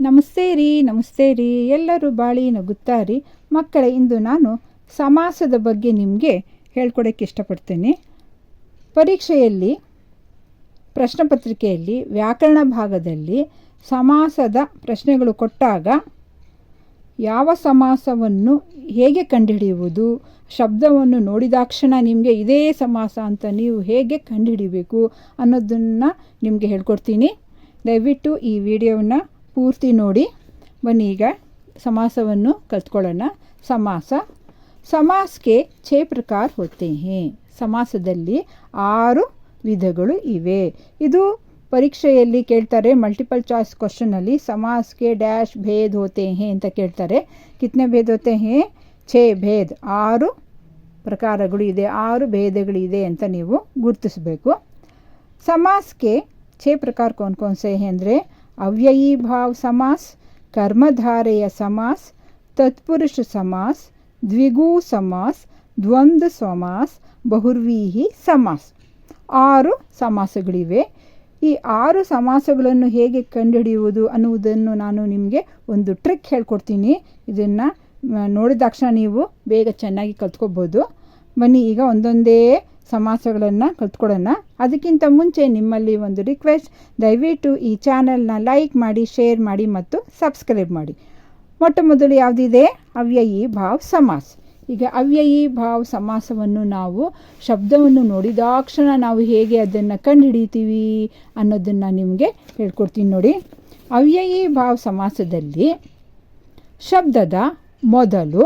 ನಮಸ್ತೆ ರೀ ನಮಸ್ತೆ ರೀ. ಎಲ್ಲರೂ ಬಾಳಿ ನಗುತ್ತಾರಿ ಮಕ್ಕಳೇ, ಇಂದು ನಾನು ಸಮಾಸದ ಬಗ್ಗೆ ನಿಮಗೆ ಹೇಳ್ಕೊಡೋಕ್ಕೆ ಇಷ್ಟಪಡ್ತೇನೆ. ಪರೀಕ್ಷೆಯಲ್ಲಿ ಪ್ರಶ್ನೆ ಪತ್ರಿಕೆಯಲ್ಲಿ ವ್ಯಾಕರಣ ಭಾಗದಲ್ಲಿ ಸಮಾಸದ ಪ್ರಶ್ನೆಗಳು ಕೊಟ್ಟಾಗ ಯಾವ ಸಮಾಸವನ್ನು ಹೇಗೆ ಕಂಡುಹಿಡಿಯುವುದು, ಶಬ್ದವನ್ನು ನೋಡಿದಾಕ್ಷಣ ನಿಮಗೆ ಇದೇ ಸಮಾಸ ಅಂತ ನೀವು ಹೇಗೆ ಕಂಡುಹಿಡಿಬೇಕು ಅನ್ನೋದನ್ನು ನಿಮಗೆ ಹೇಳ್ಕೊಡ್ತೀನಿ. ದಯವಿಟ್ಟು ಈ ವಿಡಿಯೋವನ್ನು ಪೂರ್ತಿ ನೋಡಿ. ಬನ್ನಿ ಈಗ ಸಮಾಸವನ್ನು ಕಲ್ತ್ಕೊಳ್ಳೋಣ. ಸಮಾಸ. ಸಮಾಸಕ್ಕೆ ಛೇ ಪ್ರಕಾರ ಹೊತ್ತೆ ಸಮಾಸದಲ್ಲಿ ಆರು ವಿಧಗಳು ಇವೆ. ಇದು ಪರೀಕ್ಷೆಯಲ್ಲಿ ಕೇಳ್ತಾರೆ ಮಲ್ಟಿಪಲ್ ಚಾಯ್ಸ್ ಕ್ವಶನಲ್ಲಿ ಸಮಾಸಕ್ಕೆ ಡ್ಯಾಶ್ ಭೇದ್ ಹೋತೆ ಹೇ ಅಂತ ಕೇಳ್ತಾರೆ. ಕಿತ್ನೆ ಭೇದ ಹೋತೆ ಹೇ ಛೇ ಭೇದ್. ಆರು ಪ್ರಕಾರಗಳು ಇದೆ. ಆರು ಭೇದಗಳಿದೆ ಅಂತ ನೀವು ಗುರುತಿಸಬೇಕು. ಸಮಾಸಕ್ಕೆ ಛೇ ಪ್ರಕಾರ ಕೊನ್ಕೊನ್ಸೆ ಸೇ ಅಂದರೆ ಅವ್ಯಯೀ ಭಾವ ಸಮಾಸ್, ಕರ್ಮಧಾರೆಯ ಸಮಾಸ್, ತತ್ಪುರುಷ ಸಮಾಸ್, ದ್ವಿಗು ಸಮಾಸ್, ದ್ವಂದ್ವ ಸಮಾಸ್, ಬಹುರ್ವೀಹಿ ಸಮಾಸ್. ಆರು ಸಮಾಸಗಳಿವೆ. ಈ ಆರು ಸಮಾಸಗಳನ್ನು ಹೇಗೆ ಕಂಡುಹಿಡಿಯುವುದು ಅನ್ನುವುದನ್ನು ನಾನು ನಿಮಗೆ ಒಂದು ಟ್ರಿಕ್ ಹೇಳ್ಕೊಡ್ತೀನಿ. ಇದನ್ನು ನೋಡಿದ ತಕ್ಷಣ ನೀವು ಬೇಗ ಚೆನ್ನಾಗಿ ಕಲ್ತ್ಕೋಬೋದು. ಬನ್ನಿ, ಈಗ ಒಂದೊಂದೇ ಸಮಾಸಗಳನ್ನು ಕಲ್ತ್ಕೊಡೋಣ ಅದಕ್ಕಿಂತ ಮುಂಚೆ ನಿಮ್ಮಲ್ಲಿ ಒಂದು ರಿಕ್ವೆಸ್ಟ್ ದಯವಿಟ್ಟು ಈ ಚಾನಲ್ನ ಲೈಕ್ ಮಾಡಿ ಶೇರ್ ಮಾಡಿ ಮತ್ತು ಸಬ್ಸ್ಕ್ರೈಬ್ ಮಾಡಿ. ಮೊಟ್ಟ ಮೊದಲು ಯಾವುದಿದೆ? ಅವ್ಯಯಿ ಭಾವ್ ಸಮಾಸ. ಈಗ ಅವ್ಯಯಿ ಭಾವ್ ಸಮಾಸವನ್ನು ನಾವು ಶಬ್ದವನ್ನು ನೋಡಿದಾಕ್ಷಣ ನಾವು ಹೇಗೆ ಅದನ್ನು ಕಂಡುಹಿಡಿತೀವಿ ಅನ್ನೋದನ್ನು ನಿಮಗೆ ಹೇಳ್ಕೊಡ್ತೀನಿ ನೋಡಿ. ಅವ್ಯಯಿ ಭಾವ್ ಸಮಾಸದಲ್ಲಿ ಶಬ್ದದ ಮೊದಲು,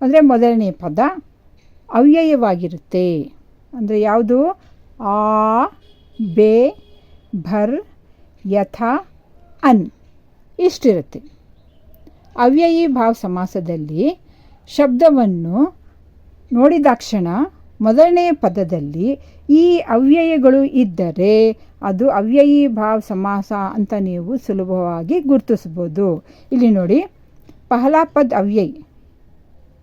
ಅಂದರೆ ಮೊದಲನೇ ಪದ ಅವ್ಯಯವಾಗಿರುತ್ತೆ. ಅಂದರೆ ಯಾವುದು? ಆ, ಬೇ, ಭರ್, ಯಥ, ಅನ್ ಇಷ್ಟಿರುತ್ತೆ. ಅವ್ಯಯಿ ಭಾವ ಸಮಾಸದಲ್ಲಿ ಶಬ್ದವನ್ನು ನೋಡಿದಾಕ್ಷಣ ಮೊದಲನೇ ಪದದಲ್ಲಿ ಈ ಅವ್ಯಯಗಳು ಇದ್ದರೆ ಅದು ಅವ್ಯಯಿ ಭಾವ ಸಮಾಸ ಅಂತ ನೀವು ಸುಲಭವಾಗಿ ಗುರುತಿಸ್ಬೋದು ಇಲ್ಲಿ ನೋಡಿ, ಪಹಲಾ ಪದ ಅವ್ಯಯಿ.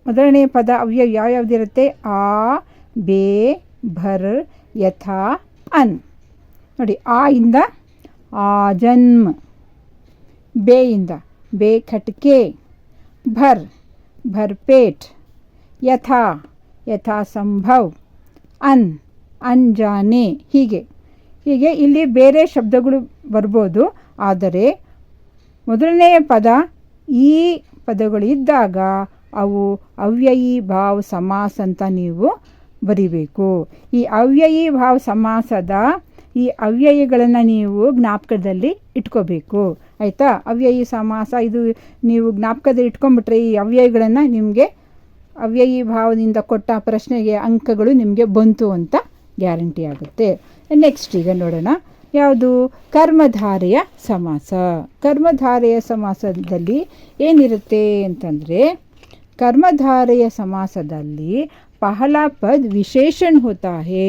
ಮೊದಲನೇ ಪದ ಅವ್ಯಯ ಯಾವ್ಯಾವ್ದಿರುತ್ತೆ? ಆ, ಬೇ ಭರ್ ಯಥಾ ಅನ್. ನೋಡಿ, ಆ ಇಂದ ಆ ಜನ್ಮ ಬೇಯಿಂದ ಬೇ ಖಟ್ಕೆ ಭರ್, ಭರ್ಪೇಟ್, ಯಥಾ ಯಥಾ ಸಂಭವ್, ಅನ್, ಅಂಜಾನೆ, ಹೀಗೆ. ಹೀಗೆ ಇಲ್ಲಿ ಬೇರೆ ಶಬ್ದಗಳು ಬರ್ಬೋದು, ಆದರೆ ಮೊದಲನೆಯ ಪದ ಈ ಪದಗಳು ಇದ್ದಾಗ ಅವು ಅವ್ಯಯೀ ಭಾವ ಸಮಾಸ ಅಂತ ನೀವು ಬರಿಬೇಕು. ಈ ಅವ್ಯಯಿ ಭಾವ ಸಮಾಸದ ಈ ಅವ್ಯಯಗಳನ್ನು ನೀವು ಜ್ಞಾಪಕದಲ್ಲಿ ಇಟ್ಕೋಬೇಕು. ಆಯಿತಾ? ಅವ್ಯಯಿ ಸಮಾಸ ಇದು ನೀವು ಜ್ಞಾಪಕದಲ್ಲಿ ಇಟ್ಕೊಂಡ್ಬಿಟ್ರೆ ಈ ಅವ್ಯಯಗಳನ್ನು ನಿಮಗೆ ಅವ್ಯಯಿ ಭಾವದಿಂದ ಕೊಟ್ಟ ಪ್ರಶ್ನೆಗೆ ಅಂಕಗಳು ನಿಮಗೆ ಬಂತು ಅಂತ ಗ್ಯಾರಂಟಿ ಆಗುತ್ತೆ. ನೆಕ್ಸ್ಟ್ ಈಗ ನೋಡೋಣ. ಯಾವುದು? ಕರ್ಮಧಾರೆಯ ಸಮಾಸ. ಕರ್ಮಧಾರೆಯ ಸಮಾಸದಲ್ಲಿ ಏನಿರುತ್ತೆ ಅಂತಂದರೆ ಕರ್ಮಧಾರೆಯ ಸಮಾಸದಲ್ಲಿ ಪಹಲ ಪದ್ ವಿಶೇಷಣ್ ಹೋತಾ ಹೇ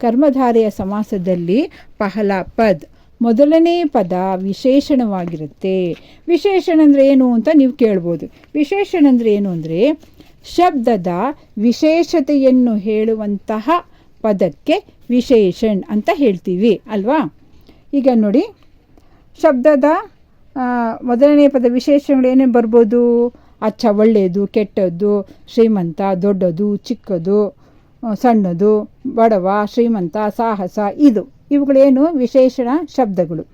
ಕರ್ಮಧಾರೆಯ ಸಮಾಸದಲ್ಲಿ ಪಹಲ ಪದ್ ಮೊದಲನೇ ಪದ ವಿಶೇಷಣವಾಗಿರುತ್ತೆ. ವಿಶೇಷಣ ಅಂದರೆ ಏನು ಅಂತ ನೀವು ಕೇಳ್ಬೋದು. ವಿಶೇಷಣ ಅಂದರೆ ಏನು ಅಂದರೆ ಶಬ್ದದ ವಿಶೇಷತೆಯನ್ನು ಹೇಳುವಂತಹ ಪದಕ್ಕೆ ವಿಶೇಷಣ್ ಅಂತ ಹೇಳ್ತೀವಿ, ಅಲ್ವಾ? ಈಗ ನೋಡಿ, ಶಬ್ದದ ಮೊದಲನೇ ಪದ ವಿಶೇಷಗಳು ಏನೇನು ಬರ್ಬೋದು? ಅಚ್ಚ, ಒಳ್ಳೆಯದು, ಕೆಟ್ಟದ್ದು, ಶ್ರೀಮಂತ, ದೊಡ್ಡದು, ಚಿಕ್ಕದು ಸಣ್ಣದು, ಬಡವ, ಶ್ರೀಮಂತ, ಸಾಹಸ, ಇದು. ಇವುಗಳೇನು ವಿಶೇಷಣ ಶಬ್ದಗಳು.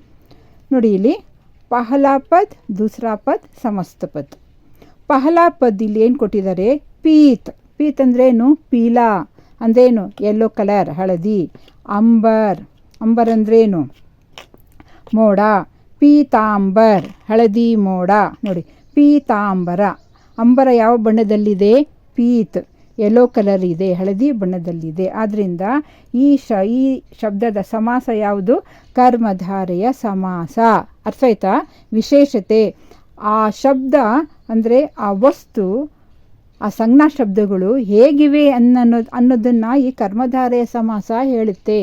ನೋಡಿ ಇಲ್ಲಿ, ಪಹಲಾ ಪದ್, ದೂಸರಾ ಪದ್, ಸಮಸ್ತ ಪದ್. ಪಹಲಾ ಪದ್ ಇಲ್ಲಿ ಏನು ಕೊಟ್ಟಿದ್ದಾರೆ? ಪೀತ್. ಪೀತ್ ಅಂದ್ರೇನು ಪೀಲಾ. ಏನು? ಯೆಲ್ಲೋ ಕಲರ್ ಹಳದಿ. ಅಂಬರ್. ಅಂಬರ್ ಅಂದ್ರೇನು ಮೋಡ. ಪೀತಾಂಬರ್, ಹಳದಿ ಮೋಡ. ನೋಡಿ ಪೀತಾಂಬರ. ಅಂಬರ ಯಾವ ಬಣ್ಣದಲ್ಲಿದೆ? ಪೀತ್. ಯೆಲ್ಲೋ ಕಲರ್ ಇದೆ, ಹಳದಿ ಬಣ್ಣದಲ್ಲಿದೆ. ಆದ್ದರಿಂದ ಈ ಶ, ಈ ಶಬ್ದದ ಸಮಾಸ ಯಾವುದು? ಕರ್ಮಧಾರೆಯ ಸಮಾಸ. ಅರ್ಥ ಆಯ್ತಾ? ವಿಶೇಷತೆ, ಆ ಶಬ್ದ ಅಂದರೆ ಆ ವಸ್ತು, ಆ ಸಂಜ್ಞಾ ಶಬ್ದಗಳು ಹೇಗಿವೆ ಅನ್ನೋದು ಅನ್ನೋದನ್ನು ಈ ಕರ್ಮಧಾರೆಯ ಸಮಾಸ ಹೇಳುತ್ತೆ.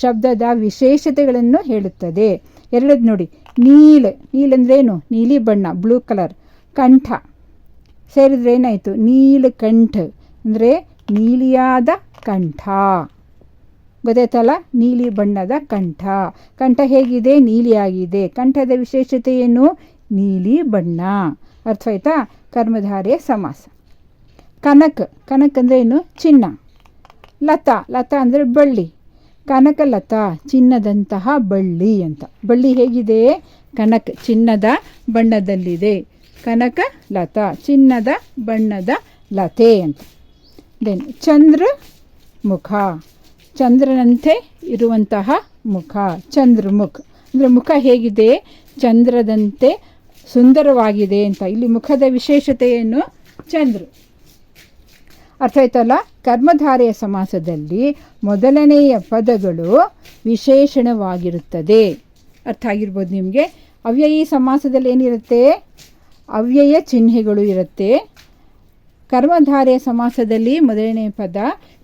ಶಬ್ದದ ವಿಶೇಷತೆಗಳನ್ನು ಹೇಳುತ್ತದೆ. ಎರಡದು ನೋಡಿ, ನೀಲ್. ನೀಲ್ ಅಂದ್ರೇನು? ನೀಲಿ ಬಣ್ಣ ಬ್ಲೂ ಕಲರ್ ಕಂಠ. ಸೇರಿದ್ರೆ ಏನಾಯಿತು? ನೀಲಕಂಠ ಅಂದರೆ ನೀಲಿಯಾದ ಕಂಠ. ಗೊತ್ತಾಯ್ತಲ್ಲ? ನೀಲಿ ಬಣ್ಣದ ಕಂಠ. ಕಂಠ ಹೇಗಿದೆ? ನೀಲಿಯಾಗಿದೆ. ಕಂಠದ ವಿಶೇಷತೆ ಏನು? ನೀಲಿ ಬಣ್ಣ. ಅರ್ಥ ಆಯ್ತಾ? ಕರ್ಮಧಾರೆಯ ಸಮಾಸ. ಕನಕ. ಕನಕ ಅಂದರೆ ಏನು? ಚಿನ್ನ. ಲತಾ. ಲತಾ ಅಂದರೆ ಬಳ್ಳಿ. ಕನಕ, ಲತಾ, ಚಿನ್ನದಂತಹ ಬಳ್ಳಿ ಅಂತ. ಬಳ್ಳಿ ಹೇಗಿದೆ? ಕನಕ ಚಿನ್ನದ ಬಣ್ಣದಲ್ಲಿದೆ. ಕನಕ ಲತಾ, ಚಿನ್ನದ ಬಣ್ಣದ ಲತೆ ಅಂತ. ದೆನ್ ಚಂದ್ರ ಮುಖ. ಚಂದ್ರನಂತೆ ಇರುವಂತಹ ಮುಖ, ಚಂದ್ರಮುಖ. ಅಂದರೆ ಮುಖ ಹೇಗಿದೆ? ಚಂದ್ರದಂತೆ ಸುಂದರವಾಗಿದೆ ಅಂತ. ಇಲ್ಲಿ ಮುಖದ ವಿಶೇಷತೆ ಏನು ಚಂದ್ರ. ಅರ್ಥ ಆಯ್ತಲ್ಲ ಕರ್ಮಧಾರೆಯ ಸಮಾಸದಲ್ಲಿ ಮೊದಲನೆಯ ಪದಗಳು ವಿಶೇಷಣವಾಗಿರುತ್ತದೆ. ಅರ್ಥ ಆಗಿರ್ಬೋದು ನಿಮಗೆ? ಅವ್ಯಯಿ ಸಮಾಸದಲ್ಲಿ ಏನಿರುತ್ತೆ? ಅವ್ಯಯ ಚಿಹ್ನೆಗಳು ಇರುತ್ತೆ. ಕರ್ಮಧಾರೆಯ ಸಮಾಸದಲ್ಲಿ ಮೊದಲನೇ ಪದ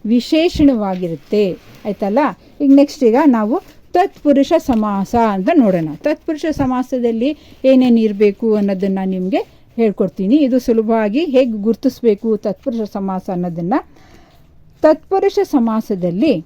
ವಿಶೇಷಣವಾಗಿರುತ್ತೆ. ಆಯ್ತಲ್ಲ? ಈಗ ನೆಕ್ಸ್ಟ್ ಈಗ ನಾವು ತತ್ಪುರುಷ ಸಮಾಸ ಅಂತ ನೋಡೋಣ. ತತ್ಪುರುಷ ಸಮಾಸದಲ್ಲಿ ಏನೇನು ಇರಬೇಕು ಅನ್ನೋದನ್ನು ನಿಮಗೆ ಹೇಳ್ಕೊಡ್ತೀನಿ. ಇದು ಸುಲಭವಾಗಿ ಹೇಗೆ ಗುರುತಿಸ್ಬೇಕು ತತ್ಪುರುಷ ಸಮಾಸ ಅನ್ನೋದನ್ನು? ತತ್ಪುರುಷ ಸಮಾಸದಲ್ಲಿ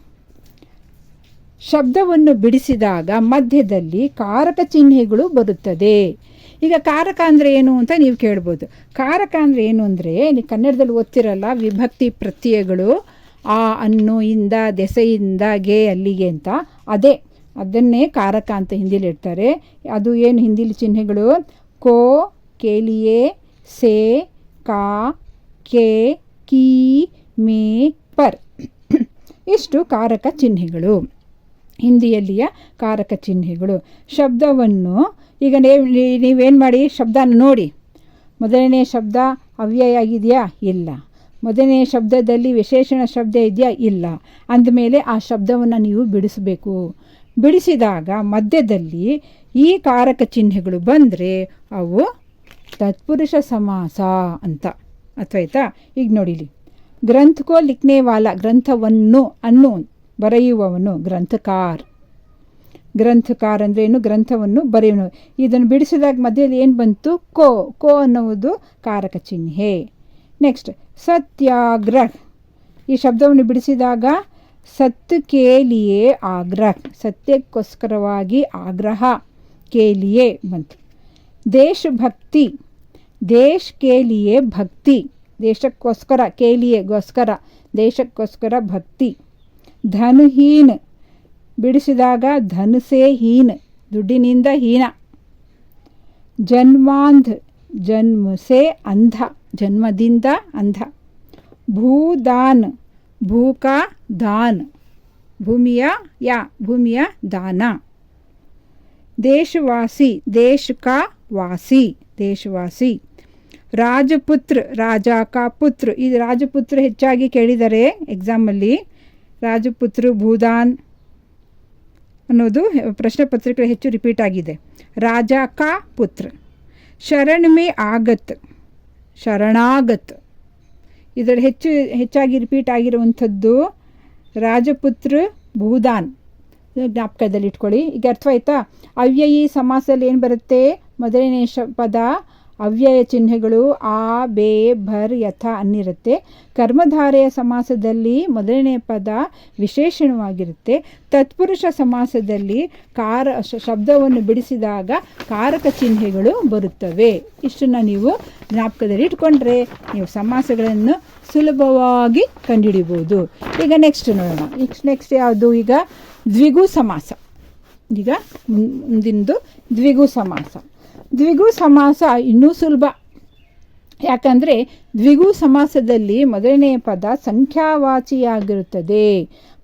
ಶಬ್ದವನ್ನು ಬಿಡಿಸಿದಾಗ ಮಧ್ಯದಲ್ಲಿ ಕಾರಕ ಚಿಹ್ನೆಗಳು ಬರುತ್ತದೆ. ಈಗ ಕಾರಕ ಅಂದರೆ ಏನು ಅಂತ ನೀವು ಕೇಳ್ಬೋದು. ಕಾರಕ ಅಂದರೆ ಏನು ಅಂದರೆ, ನೀವು ಕನ್ನಡದಲ್ಲಿ ಓದ್ತಿರಲ್ಲ, ವಿಭಕ್ತಿ ಪ್ರತ್ಯಯಗಳು, ಆ, ಅನ್ನು, ಇಂದ, ದೆಸೆಯಿಂದ, ಗೆ, ಅಲ್ಲಿಗೆ ಅಂತ. ಅದೇ, ಅದನ್ನೇ ಕಾರಕ ಅಂತ ಹಿಂದಿಲಿ ಇಡ್ತಾರೆ. ಅದು ಏನು ಹಿಂದಿಲಿ ಚಿಹ್ನೆಗಳು? ಕೋ ಕೇಲಿಯೆ ಸೇ, ಕಾ, ಕೆ, ಕೀ, ಮೇ, ಪರ್. ಇಷ್ಟು ಕಾರಕ ಚಿಹ್ನೆಗಳು. ಹಿಂದಿಯಲ್ಲಿಯ ಕಾರಕ ಚಿಹ್ನೆಗಳು. ಶಬ್ದವನ್ನು ಈಗ ನೀವು ನೀವೇನು ಮಾಡಿ? ಶಬ್ದನ ನೋಡಿ. ಮೊದಲನೇ ಶಬ್ದ ಅವ್ಯಯ ಆಗಿದೆಯಾ? ಇಲ್ಲ. ಮೊದಲನೇ ಶಬ್ದದಲ್ಲಿ ವಿಶೇಷಣ ಶಬ್ದ ಇದೆಯಾ? ಇಲ್ಲ. ಅಂದಮೇಲೆ ಆ ಶಬ್ದವನ್ನು ನೀವು ಬಿಡಿಸಬೇಕು. ಬಿಡಿಸಿದಾಗ ಮಧ್ಯದಲ್ಲಿ ಈ ಕಾರಕ ಚಿಹ್ನೆಗಳು ಬಂದರೆ ಅವು ತತ್ಪುರುಷ ಸಮಾಸ ಅಂತ. ಅಥವಾಯ್ತಾ ಈಗ ನೋಡಿಲಿ ಗ್ರಂಥಕೋ ಲಿಖ್ನೇವಾಲ ವಾಲ ಗ್ರಂಥವನ್ನು ಅನ್ನು ಬರೆಯುವವನು ಗ್ರಂಥಕಾರ್. ಗ್ರಂಥಕಾರ ಅಂದರೆ ಏನು? ಗ್ರಂಥವನ್ನು ಬರೆಯುವನು ಇದನ್ನು ಬಿಡಿಸಿದಾಗ ಮಧ್ಯದಲ್ಲಿ ಏನು ಬಂತು? ಕೋ. ಕೋ ಅನ್ನುವುದು ಕಾರಕ ಚಿಹ್ನೆ. ನೆಕ್ಸ್ಟ್ ಸತ್ಯಾಗ್ರಹ. ಈ ಶಬ್ದವನ್ನು ಬಿಡಿಸಿದಾಗ ಸತ್ತು ಕೇಲಿಯೇ ಆಗ್ರಹ. ಸತ್ಯಕ್ಕೋಸ್ಕರವಾಗಿ ಆಗ್ರಹ. ಕೇಲಿಯೇ ಬಂತು. ದೇಶಭಕ್ತಿ. ದೇಶ ಕೇಲಿಯೇ ಭಕ್ತಿ. ದೇಶಕ್ಕೋಸ್ಕರ ಕೇಲಿಯೇಗೋಸ್ಕರ ದೇಶಕ್ಕೋಸ್ಕರ ಭಕ್ತಿ. ಧನುಹೀನ್. ಬಿಡಿಸಿದಾಗ ಧನುಸೇ ಹೀನ್, ದುಡ್ಡಿನಿಂದ ಹೀನ. ಜನ್ಮಾಂಧ್, ಜನ್ಮಸೇ ಅಂಧ, ಜನ್ಮದಿಂದ ಅಂಧ. ಭೂದಾನ್ ಭೂಕ ದಾನ್ ಭೂಮಿಯ ಯಾ, ಭೂಮಿಯ ದಾನ. ದೇಶವಾಸಿ ದೇಶ ಕಾ ವಾಸಿ ದೇಶವಾಸಿ. ರಾಜಪುತ್ರ, ರಾಜ ಕಾ ಪುತ್ರ. ಇದು ರಾಜಪುತ್ರ ಹೆಚ್ಚಾಗಿ ಕೇಳಿದರೆ ಎಕ್ಸಾಮಲ್ಲಿ ರಾಜಪುತ್ರ ಭೂದಾನ್ ಅನ್ನೋದು ಪ್ರಶ್ನೆ ಪತ್ರಿಕೆ ಹೆಚ್ಚು ರಿಪೀಟ್ ಆಗಿದೆ. ರಾಜ ಕಾ ಪುತ್ರ. ಶರಣ್ ಮೇ ಆಗತ್. ಶರಣಾಗತ್. ಇದರ ಹೆಚ್ಚು, ಹೆಚ್ಚಾಗಿ ರಿಪೀಟ್ ಆಗಿರುವಂಥದ್ದು ರಾಜಪುತ್ರ ಭೂದಾನ್. ಜ್ಞಾಪಕದಲ್ಲಿ ಇಟ್ಕೊಳ್ಳಿ. ಈಗ ಅರ್ಥವಾಯ್ತಾ ಅವ್ಯಯಿ ಸಮಾಸದಲ್ಲಿ ಏನು ಬರುತ್ತೆ? ಮೊದಲನೇ ಶ ಪದ ಅವ್ಯಯ ಚಿಹ್ನೆಗಳು ಆ, ಬೇ, ಭರ್, ಯಥ ಅನ್ನಿರುತ್ತೆ. ಕರ್ಮಧಾರೆಯ ಸಮಾಸದಲ್ಲಿ ಮೊದಲನೇ ಪದ ವಿಶೇಷಣವಾಗಿರುತ್ತೆ. ತತ್ಪುರುಷ ಸಮಾಸದಲ್ಲಿ ಕಾರ ಶಬ್ದವನ್ನು ಬಿಡಿಸಿದಾಗ ಕಾರಕ ಚಿಹ್ನೆಗಳು ಬರುತ್ತವೆ. ಇಷ್ಟನ್ನು ನೀವು ಜ್ಞಾಪಕದಲ್ಲಿ ಇಟ್ಕೊಂಡ್ರೆ ನೀವು ಸಮಾಸಗಳನ್ನು ಸುಲಭವಾಗಿ ಕಂಡುಹಿಡಿಬೋದು. ಈಗ ನೆಕ್ಸ್ಟ್ ನೋಡೋಣ. ನೆಕ್ಸ್ಟ್ ನೆಕ್ಸ್ಟ್ ಯಾವುದು? ಈಗ ದ್ವಿಗು ಸಮಾಸ. ಈಗ ಮುಂದಿಂದು ದ್ವಿಗು ಸಮಾಸ. ದ್ವಿಗು ಸಮಾಸ ಇನ್ನೂ ಸುಲಭ. ಯಾಕಂದರೆ ದ್ವಿಗು ಸಮಾಸದಲ್ಲಿ ಮೊದಲನೆಯ ಪದ ಸಂಖ್ಯಾವಾಚಿಯಾಗಿರುತ್ತದೆ.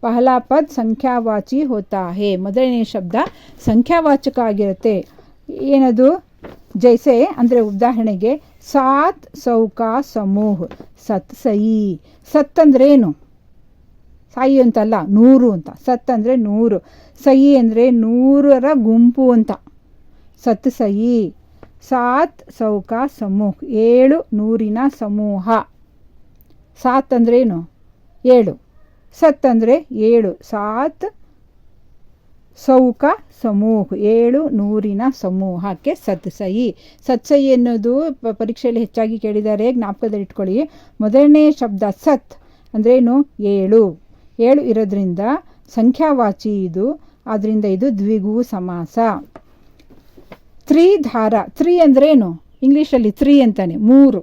ಪಹಲಾ ಪದ್ ಸಂಖ್ಯಾವಾಚಿ ಹೋತಾ ಹೇ ಮೊದಲನೇ ಶಬ್ದ ಸಂಖ್ಯಾವಾಚಕ ಆಗಿರುತ್ತೆ ಏನದು? ಜೈಸೆ ಅಂದರೆ ಉದಾಹರಣೆಗೆ ಸಾತ್, ಸೌಕ, ಸಮೂಹ, ಸತ್, ಸಯಿ. ಸತ್ ಅಂದರೆ ಏನು? ಸಾಯಿ ಅಂತಲ್ಲ, ನೂರು ಅಂತ. ಸತ್ ಅಂದರೆ ನೂರು. ಸಯಿ ಅಂದರೆ ನೂರರ ಗುಂಪು ಅಂತ. ಸತ್, ಸಯಿ. ಸಾತ್ ಸೌಕ ಸಮೂಹ. ಏಳು ನೂರಿನ ಸಮೂಹ. ಸಾತ್ ಅಂದ್ರೇನು ಏಳು. ಸತ್ ಅಂದರೆ ಏಳು. ಸಾತ್ ಸೌಕ ಸಮೂಹ. ಏಳು ನೂರಿನ ಸಮೂಹಕ್ಕೆ ಸತ್ಸಯಿ ಸತ್ಸೈ ಅನ್ನೋದು ಪರೀಕ್ಷೆಯಲ್ಲಿ ಹೆಚ್ಚಾಗಿ ಕೇಳಿದ್ದಾರೆ. ಜ್ಞಾಪಕದಲ್ಲಿ ಇಟ್ಕೊಳ್ಳಿ. ಮೊದಲನೇ ಶಬ್ದ ಸತ್ ಅಂದ್ರೇನು ಏಳು. ಏಳು ಇರೋದ್ರಿಂದ ಸಂಖ್ಯಾವಾಚಿ ಇದು. ಆದ್ದರಿಂದ ಇದು ದ್ವಿಗು ಸಮಾಸ. ತ್ರಿಧಾರ, ತ್ರೀ ಅಂದ್ರೇನು? ಇಂಗ್ಲೀಷಲ್ಲಿ ತ್ರೀ ಅಂತಾನೆ, ಮೂರು.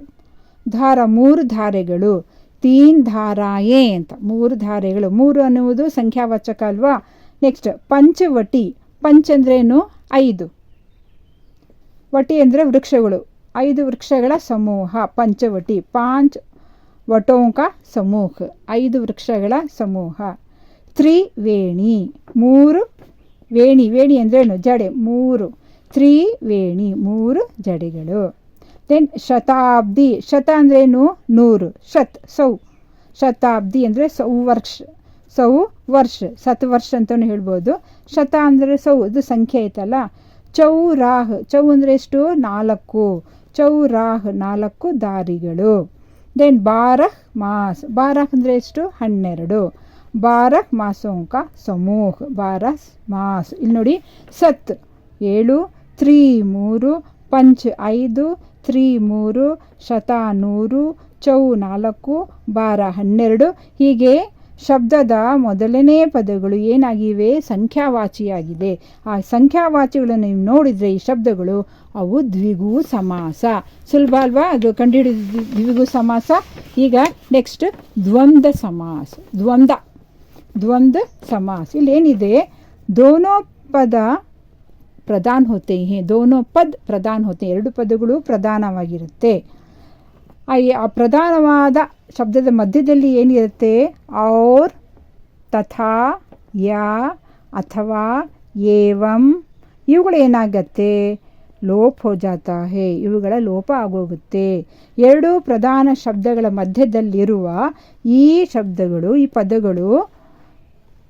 ಧಾರ, ಮೂರು ಧಾರೆಗಳು. ತೀನ್ ಧಾರಾಯೇ ಅಂತ, ಮೂರು ಧಾರೆಗಳು. ಮೂರು ಅನ್ನುವುದು ಸಂಖ್ಯಾವಾಚಕ ಅಲ್ವಾ? ನೆಕ್ಸ್ಟ್ ಪಂಚವಟಿ. ಪಂಚ ಅಂದ್ರೇನು? ಐದು. ವಟಿ ಅಂದರೆ ವೃಕ್ಷಗಳು. ಐದು ವೃಕ್ಷಗಳ ಸಮೂಹ, ಪಂಚವಟಿ. ಪಾಂಚ್ ವಟೋಂಕ ಸಮೂಹ, ಐದು ವೃಕ್ಷಗಳ ಸಮೂಹ. ತ್ರಿವೇಣಿ. ಮೂರು, ವೇಣಿ. ವೇಣಿ ಅಂದ್ರೇನು? ಜಡೆ, ಮೂರು. ತ್ರಿವೇಣಿ ಮೂರು ಜಡೆಗಳು. ದೆನ್ ಶತಾಬ್ದಿ, ಶತ ಅಂದ್ರೇನು ನೂರು. ಶತ್, ಸೌ. ಶತಾಬ್ದಿ ಅಂದರೆ ಸೌ ವರ್ಷ. ಸೌ ವರ್ಷ, ಸತ್ ವರ್ಷ ಅಂತಲೂ ಹೇಳ್ಬೋದು. ಶತ ಅಂದರೆ ಸೌ, ಇದು ಸಂಖ್ಯೆ ಐತಲ್ಲ? ಚೌರಾಹ್, ಚೌ ಅಂದರೆ ಎಷ್ಟು? ನಾಲ್ಕು. ಚೌರಾಹ್, ನಾಲ್ಕು ದಾರಿಗಳು. ದೆನ್ ಬಾರಹ್ ಮಾಸ್, ಬಾರಹ್ ಅಂದರೆ ಎಷ್ಟು? ಹನ್ನೆರಡು. ಬಾರಹ್ ಮಾಸೋಂಕ ಸಮೂಹ, ಬಾರಹ್ ಮಾಸ್. ಇಲ್ಲಿ ನೋಡಿ, ಸತ್, ಏಳು ತ್ರೀ ಮೂರು ಪಂಚ್ ಐದು ತ್ರೀ ಮೂರು ಶತ ನೂರು ಚೌ ನಾಲ್ಕು, ಬಾರ ಹನ್ನೆರಡು. ಹೀಗೆ ಶಬ್ದದ ಮೊದಲನೇ ಪದಗಳು ಏನಾಗಿವೆ? ಸಂಖ್ಯಾವಾಚಿಯಾಗಿದೆ. ಆ ಸಂಖ್ಯಾವಾಚಿಗಳನ್ನು ನೀವು ನೋಡಿದರೆ ಈ ಶಬ್ದಗಳು ಅವು ದ್ವಿಗು ಸಮಾಸ. ಸುಲಭ ಅಲ್ವಾ? ಅದು ಕಂಡುಹಿಡಿದ ದ್ವಿಗು ಸಮಾಸ. ಈಗ ನೆಕ್ಸ್ಟ್ ದ್ವಂದ್ವ ಸಮಾಸ. ದ್ವಂದ್ವ. ದ್ವಂದ್ವ ಸಮಾಸ. ಇಲ್ಲೇನಿದೆ ದೋನೋ ಪದ ಪ್ರಧಾನ ಹೋತೆ ಹೇ, ದೋನೋ ಪದ್ ಪ್ರಧಾನ ಹೋತೆ, ಎರಡು ಪದಗಳು ಪ್ರಧಾನವಾಗಿರುತ್ತೆ. ಆ ಪ್ರಧಾನವಾದ ಶಬ್ದದ ಮಧ್ಯದಲ್ಲಿ ಏನಿರುತ್ತೆ? ಔರ್ ತಥಾ ಯಾ ಅಥವಾ ಏವಂ, ಇವುಗಳು ಏನಾಗತ್ತೆ? ಲೋಪ್ ಹೋ ಜಾತಾ ಹೇ, ಇವುಗಳ ಲೋಪ ಆಗೋಗುತ್ತೆ. ಎರಡು ಪ್ರಧಾನ ಶಬ್ದಗಳ ಮಧ್ಯದಲ್ಲಿರುವ ಈ ಶಬ್ದಗಳು, ಈ ಪದಗಳು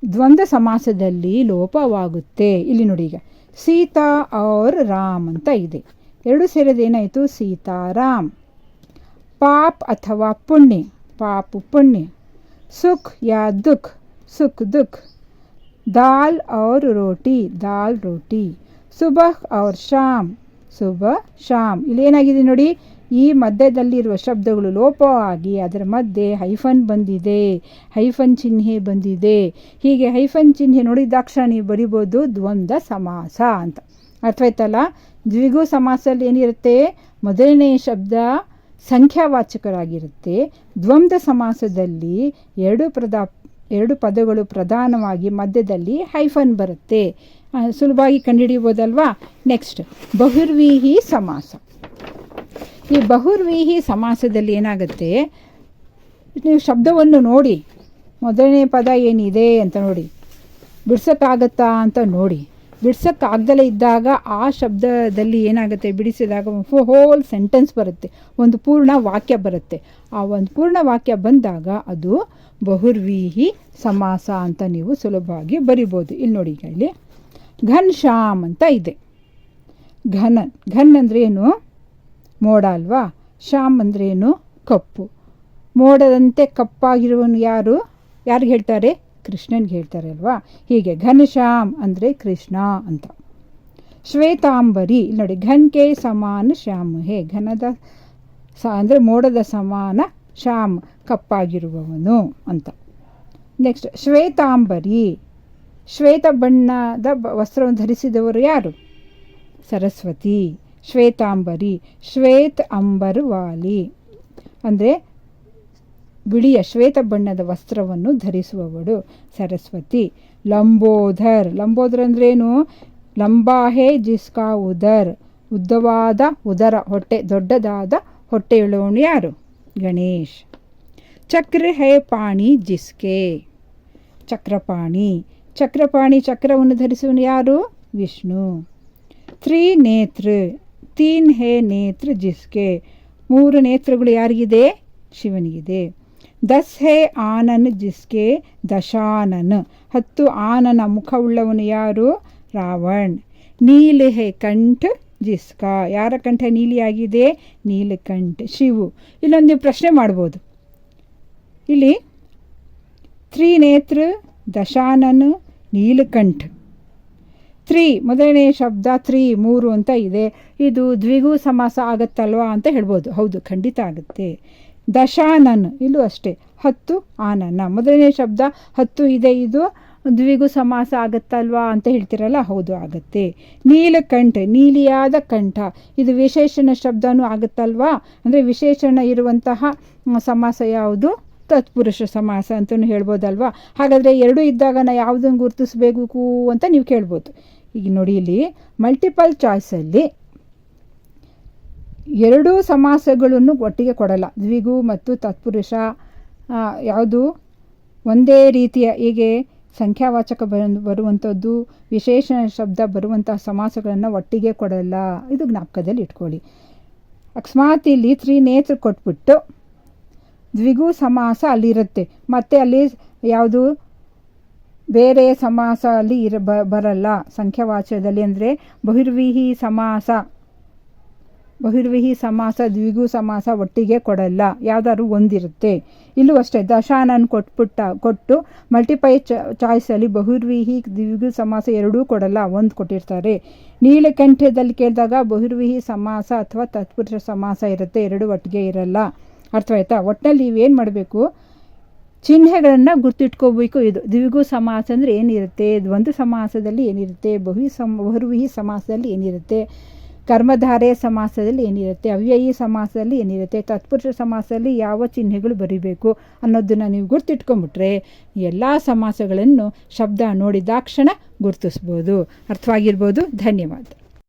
ದ್ವಂದ್ವ ಸಮಾಸದಲ್ಲಿ ಲೋಪವಾಗುತ್ತೆ. ಇಲ್ಲಿ ನೋಡಿ ಈಗ. ಸೀತಾ ಔರ್ ರಾಮ್ ಅಂತ ಇದೆ. ಎರಡು ಸೇರಿದ ಏನಾಯಿತು? ಸೀತಾರಾಮ್ ಪಾಪ್ ಅಥವಾ ಪುಣ್ಯ. ಪಾಪ್ ಪುಣ್ಯ. ಸುಖ್ ಯಾ ದುಃಖ್? ಸುಖ್ ದುಃಖ್. ದಾಲ್ ಔರ್ ರೋಟಿ. ದಾಲ್ ರೋಟಿ. ಸುಬಹ್ ಔರ್ ಶಾಮ್. ಸುಬ ಶಾಮ್. ಇಲ್ಲೇನಾಗಿದೆ ನೋಡಿ? ಈ ಮಧ್ಯದಲ್ಲಿರುವ ಶಬ್ದಗಳು ಲೋಪವಾಗಿ ಅದರ ಮಧ್ಯೆ ಹೈಫನ್ ಬಂದಿದೆ, ಹೈಫನ್ ಚಿಹ್ನೆ ಬಂದಿದೆ. ಹೀಗೆ ಹೈಫನ್ ಚಿಹ್ನೆ ನೋಡಿದಾಕ್ಷಣ ನೀವು ಬರಿಬೋದು ದ್ವಂದ್ವ ಸಮಾಸ ಅಂತ. ಅರ್ಥವಾಯ್ತಲ್ಲ? ದ್ವಿಗು ಸಮಾಸದಲ್ಲಿ ಏನಿರುತ್ತೆ? ಮೊದಲನೇ ಶಬ್ದ ಸಂಖ್ಯಾವಾಚಕರಾಗಿರುತ್ತೆ. ದ್ವಂದ್ವ ಸಮಾಸದಲ್ಲಿ ಎರಡು ಪ್ರದಾ, ಎರಡು ಪದಗಳು ಪ್ರಧಾನವಾಗಿ ಮಧ್ಯದಲ್ಲಿ ಹೈಫನ್ ಬರುತ್ತೆ. ಸುಲಭವಾಗಿ ಕಂಡುಹಿಡಿಯಬೋದಲ್ವಾ ನೆಕ್ಸ್ಟ್, ಬಹುರ್ವೀಹಿ ಸಮಾಸ. ಈ ಬಹುರ್ವೀಹಿ ಸಮಾಸದಲ್ಲಿ ಏನಾಗುತ್ತೆ? ನೀವು ಶಬ್ದವನ್ನು ನೋಡಿ. ಮೊದಲನೇ ಪದ ಏನಿದೆ ಅಂತ ನೋಡಿ. ಬಿಡ್ಸೋಕ್ಕಾಗತ್ತಾ ಅಂತ ನೋಡಿ. ಬಿಡ್ಸೋಕ್ಕಾಗ್ದಲೇ ಇದ್ದಾಗ ಆ ಶಬ್ದದಲ್ಲಿ ಏನಾಗುತ್ತೆ? ಬಿಡಿಸಿದಾಗ ಹೋಲ್ ಸೆಂಟೆನ್ಸ್ ಬರುತ್ತೆ. ಒಂದು ಪೂರ್ಣ ವಾಕ್ಯ ಬರುತ್ತೆ. ಆ ಒಂದು ಪೂರ್ಣ ವಾಕ್ಯ ಬಂದಾಗ ಅದು ಬಹುರ್ವೀಹಿ ಸಮಾಸ ಅಂತ ನೀವು ಸುಲಭವಾಗಿ ಬರಿಬೋದು. ಇಲ್ಲಿ ನೋಡಿ ಈಗ ಇಲ್ಲಿ. ಘನ್ ಶ್ಯಾಮ್ ಅಂತ ಇದೆ. ಘನ ಘನ್ ಅಂದರೆ ಏನು? ಮೋಡ ಅಲ್ವಾ? ಶ್ಯಾಮ್ ಅಂದ್ರೇನು ಕಪ್ಪು. ಮೋಡದಂತೆ ಕಪ್ಪಾಗಿರುವನು ಯಾರು? ಯಾರಿಗೆ ಹೇಳ್ತಾರೆ? ಕೃಷ್ಣನ್ಗೆ ಹೇಳ್ತಾರೆ ಅಲ್ವಾ? ಹೀಗೆ ಘನಶ್ಯಾಮ್ ಅಂದರೆ ಕೃಷ್ಣ ಅಂತ. ಶ್ವೇತಾಂಬರಿ ನೋಡಿ, ಘನ್ಕೆ ಸಮಾನ ಶ್ಯಾಮ್. ಹೇ, ಘನದ ಸ ಅಂದರೆ ಮೋಡದ ಸಮಾನ ಶ್ಯಾಮ್, ಕಪ್ಪಾಗಿರುವವನು ಅಂತ. ನೆಕ್ಸ್ಟ್ ಶ್ವೇತಾಂಬರಿ. ಶ್ವೇತ ಬಣ್ಣದ ವಸ್ತ್ರವನ್ನು ಧರಿಸಿದವರು ಯಾರು? ಸರಸ್ವತಿ. ಶ್ವೇತಾಂಬರಿ, ಶ್ವೇತ ಅಂಬರ್ ವಾಲಿ ಅಂದರೆ ಬಿಳಿಯ ಶ್ವೇತ ಬಣ್ಣದ ವಸ್ತ್ರವನ್ನು ಧರಿಸುವವಳು ಸರಸ್ವತಿ. ಲಂಬೋಧರ್. ಲಂಬೋಧರ್ ಅಂದ್ರೇನು ಲಂಬಾಹೇ ಜಿಸ್ಕಾ ಉದರ್. ಉದ್ದವಾದ ಉದರ ಹೊಟ್ಟೆ, ದೊಡ್ಡದಾದ ಹೊಟ್ಟೆಯುಳ್ಳವನು ಯಾರು? ಗಣೇಶ್. ಚಕ್ರ ಹೇ ಪಾಣಿ ಜಿಸ್ಕೆ. ಚಕ್ರಪಾಣಿ. ಚಕ್ರಪಾಣಿ ಚಕ್ರವನ್ನು ಧರಿಸುವನು ಯಾರು? ವಿಷ್ಣು. ತ್ರೀ ನೇತ್ರ ತೀನ್ ಹೇ ನೇತ್ರ ಜಿಸ್ಕೆ. ಮೂರು ನೇತ್ರಗಳು ಯಾರಿಗಿದೆ? ಶಿವನಿಗಿದೆ. ದಸ್ ಹೇ ಆನನ್ ಜಿಸ್ಕೆ, ದಶಾನನ್. ಹತ್ತು ಆನನ ಮುಖವುಳ್ಳವನು ಯಾರು? ರಾವಣ್. ನೀಲ್ ಹೇ ಕಂಠ ಜಿಸ್ಕ. ಯಾರ ಕಂಠ ನೀಲಿಯಾಗಿದೆ? ನೀಲಕಂಠ ಶಿವು. ಇಲ್ಲೊಂದು ನೀವು ಪ್ರಶ್ನೆ ಮಾಡ್ಬೋದು. ಇಲ್ಲಿ ತ್ರಿನೇತ್ರ ದಶಾನನ್, ನೀಲಕಂಠ. ತ್ರೀ, ಮೊದಲನೇ ಶಬ್ದ ತ್ರೀ, ಮೂರು ಅಂತ ಇದೆ. ಇದು ದ್ವಿಗು ಸಮಾಸ ಆಗತ್ತಲ್ವಾ ಅಂತ ಹೇಳ್ಬೋದು. ಹೌದು, ಖಂಡಿತ ಆಗುತ್ತೆ. ದಶಾನನ್, ಇಲ್ಲೂ ಅಷ್ಟೇ. ಹತ್ತು, ಆನನ. ಮೊದಲನೇ ಶಬ್ದ ಹತ್ತು ಇದೆ, ಇದು ದ್ವಿಗು ಸಮಾಸ ಆಗುತ್ತಲ್ವಾ ಅಂತ ಹೇಳ್ತಿರಲ್ಲ, ಹೌದು, ಆಗುತ್ತೆ. ನೀಲಕಂಠ, ನೀಲಿಯಾದ ಕಂಠ. ಇದು ವಿಶೇಷಣ ಶಬ್ದನೂ ಆಗುತ್ತಲ್ವಾ? ಅಂದರೆ ವಿಶೇಷಣ ಇರುವಂತಹ ಸಮಾಸ ಯಾವುದು? ತತ್ಪುರುಷ ಸಮಾಸ ಅಂತಲೂ ಹೇಳ್ಬೋದಲ್ವಾ? ಹಾಗಾದರೆ ಎರಡೂ ಇದ್ದಾಗ ನಾ ಯಾವುದನ್ನು ಗುರುತಿಸಬೇಕು ಅಂತ ನೀವು ಕೇಳ್ಬೋದು. ಈಗ ನೋಡಿ ಇಲ್ಲಿ ಮಲ್ಟಿಪಲ್ ಚಾಯ್ಸಲ್ಲಿ ಎರಡೂ ಸಮಾಸಗಳನ್ನು ಒಟ್ಟಿಗೆ ಕೊಡಲ್ಲ. ದ್ವಿಗು ಮತ್ತು ತತ್ಪುರುಷ ಯಾವುದು? ಒಂದೇ ರೀತಿಯ ಹೀಗೆ ಸಂಖ್ಯಾವಾಚಕ ಬರ ಬರುವಂಥದ್ದು ವಿಶೇಷಣ ಶಬ್ದ ಬರುವಂತಹ ಸಮಾಸಗಳನ್ನು ಒಟ್ಟಿಗೆ ಕೊಡಲ್ಲ. ಇದು ಜ್ಞಾಪಕದಲ್ಲಿ ಇಟ್ಕೊಳ್ಳಿ. ಅಕಸ್ಮಾತ್ ಇಲ್ಲಿ ತ್ರಿನೇತ್ರ ಕೊಟ್ಬಿಟ್ಟು ದ್ವಿಗು ಸಮಾಸ ಅಲ್ಲಿರುತ್ತೆ. ಮತ್ತು ಅಲ್ಲಿ ಯಾವುದು? ಬೇರೆ ಸಮಾಸ ಅಲ್ಲಿ ಇರ ಬರಲ್ಲ. ಸಂಖ್ಯಾವಾಚ್ಯದಲ್ಲಿ ಅಂದರೆ ಬಹಿರ್ವಿಹಿ ಸಮಾಸ ಬಹಿರ್ವಿಹಿ ಸಮಾಸ, ದ್ವಿಗು ಸಮಾಸ ಒಟ್ಟಿಗೆ ಕೊಡಲ್ಲ. ಯಾವ್ದಾದ್ರು ಒಂದಿರುತ್ತೆ. ಇಲ್ಲೂ ಅಷ್ಟೇ, ದಶಾನನ್ ಕೊಟ್ಬಿಟ್ಟ ಕೊಟ್ಟು ಮಲ್ಟಿಪೈ ಚಾಯ್ಸಲ್ಲಿ ಬಹಿರ್ವಿಹಿ, ದ್ವಿಗು ಸಮಾಸ ಎರಡೂ ಕೊಡಲ್ಲ, ಒಂದು ಕೊಟ್ಟಿರ್ತಾರೆ. ನೀಲಕಂಠದಲ್ಲಿ ಕೇಳಿದಾಗ ಬಹಿರ್ವಿಹಿ ಸಮಾಸ ಅಥವಾ ತತ್ಪುರುಷ ಸಮಾಸ ಇರುತ್ತೆ, ಎರಡು ಒಟ್ಟಿಗೆ ಇರಲ್ಲ. ಅರ್ಥವಾಯ್ತಾ? ಒಟ್ಟಿನಲ್ಲಿ ನೀವೇನು ಮಾಡಬೇಕು? ಚಿಹ್ನೆಗಳನ್ನು ಗುರ್ತಿಟ್ಕೋಬೇಕು ಇದು. ದ್ವಿಗು ಸಮಾಸ ಅಂದರೆ ಏನಿರುತ್ತೆ? ದ್ವಂದ್ವ ಸಮಾಸದಲ್ಲಿ ಏನಿರುತ್ತೆ? ಬಹು ಸಮ ಬಹುರ್ವಿಹಿ ಸಮಾಸದಲ್ಲಿ ಏನಿರುತ್ತೆ? ಕರ್ಮಧಾರೆ ಸಮಾಸದಲ್ಲಿ ಏನಿರುತ್ತೆ? ಅವ್ಯಯಿ ಸಮಾಸದಲ್ಲಿ ಏನಿರುತ್ತೆ? ತತ್ಪುರುಷ ಸಮಾಸದಲ್ಲಿ ಯಾವ ಚಿಹ್ನೆಗಳು ಬರೀಬೇಕು ಅನ್ನೋದನ್ನು ನೀವು ಗುರ್ತಿಟ್ಕೊಂಬಿಟ್ರೆ ಎಲ್ಲ ಸಮಾಸಗಳನ್ನು ಶಬ್ದ ನೋಡಿದಾಕ್ಷಣ ಗುರ್ತಿಸ್ಬೋದು. ಅರ್ಥವಾಗಿರ್ಬೋದು. ಧನ್ಯವಾದ.